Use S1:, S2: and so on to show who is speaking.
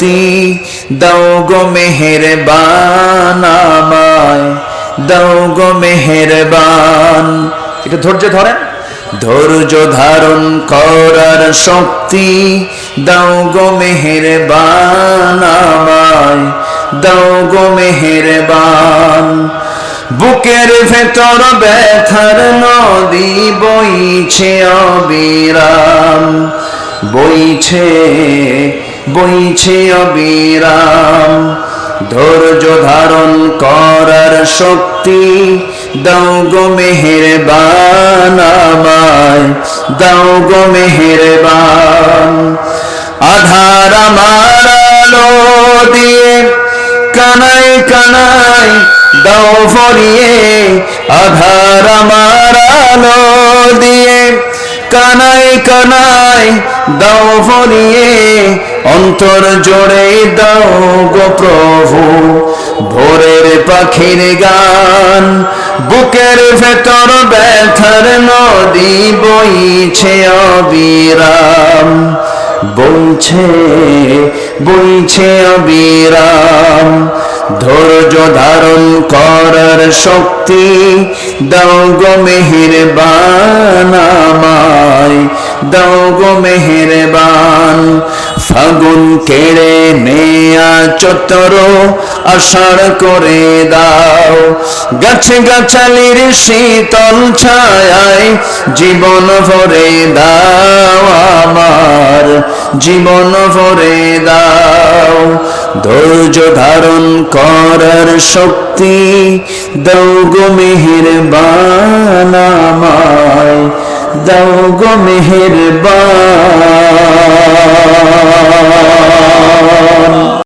S1: শক্তি দাও গো মেহেরবান আমায়, দাও গো মেহেরবান। এটা ধৈর্য ধরেন। ধৈর্য ধারণ করার শক্তি দাও গো মেহেরবান আমায়, দাও গো মেহেরবান। বুকের ভেতর ব্যথার নদী বইছে অবিরাম, বইছে বইছে অবিরাম। ধৈর্য ধারণ করার শক্তি দাও গো মেহেরবান আমায়, দাও গো মেহেরবান। আধার আমার আলো দিয়ে কানাই কানাই দাও ভরিয়ে, আধার আমার কানাই দাও ভরিয়ে অন্তর জোড়ে দাও গো প্রভু। ভোরের পাখির গান, বুকের ভেতর ব্যথার নদী বইছে অবিরাম। বইছে বইছে অবিরাম। ধৈর্য ধারণ করার শক্তি দাও গো দাও গো মেহেরবান। ফাগুন কেড়ে নেয়া চতর আষাঢ় করে দাও। গাছে গাছালির শীতল ছায় জীবন ভরে দাও আমার, জীবন ভরে দাও। ধৈর্য ধারণ করার শক্তি দাও গো মেহেরবান আমায়। দাও গো মেহেরবান।